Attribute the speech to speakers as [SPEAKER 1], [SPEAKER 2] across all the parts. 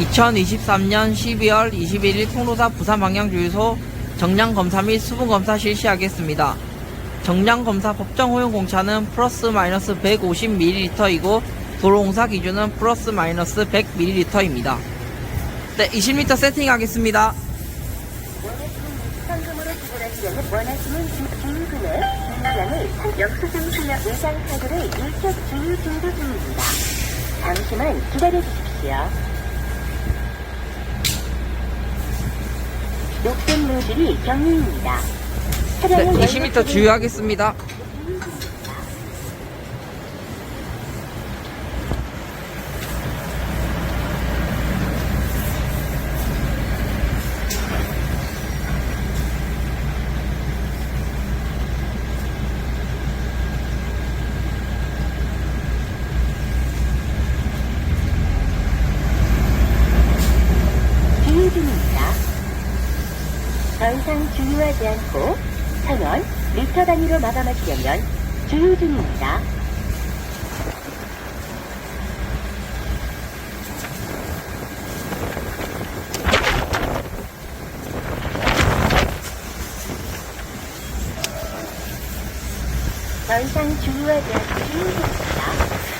[SPEAKER 1] 2023년 12월 21일 통로사 부산 방향주유소 정량검사 및 수분검사 실시하겠습니다. 정량검사 법정 허용 공차는 플러스 마이너스 150ml이고 도로공사 기준은 플러스 마이너스 100ml입니다. 네, 20m 세팅하겠습니다.
[SPEAKER 2] 현금으로 지불하시려면 원하시는 주- 주유 금액, 주유량을 역수증 출력 외장 카드를 일격 주유 중도 중입니다. 잠시만 기다려 주십시오. 녹슨 노즐이 경유입니다.
[SPEAKER 1] 네,
[SPEAKER 2] 차량을
[SPEAKER 1] 20m 주유하겠습니다.
[SPEAKER 2] 주유 중입니다. 더 이상 주유하지 않고 천원 리터 단위로 마감하시려면 주유 중입니다. 더 이상 주유하지 않고 주유 중입니다.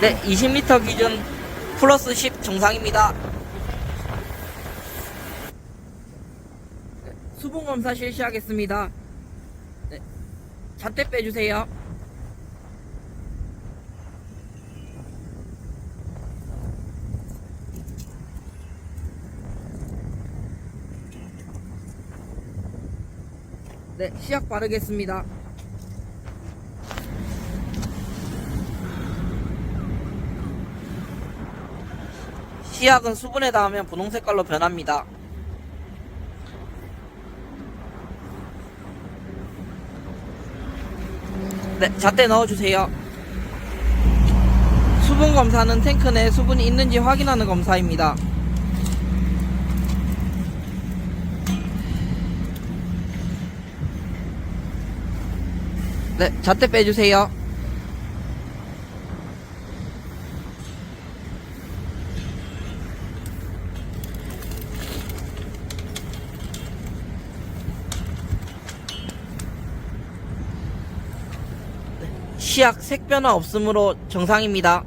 [SPEAKER 1] 네, 20m 기준 플러스 10 정상입니다. 네, 수분 검사 실시하겠습니다. 네, 잣대 빼주세요. 네, 시약 바르겠습니다. 시약은 수분에 닿으면 분홍 색깔로 변합니다. 네, 잣대 넣어주세요. 수분 검사는 탱크 내에 수분이 있는지 확인하는 검사입니다. 네, 잣대 빼주세요. 시약 색 변화 없으므로 정상입니다.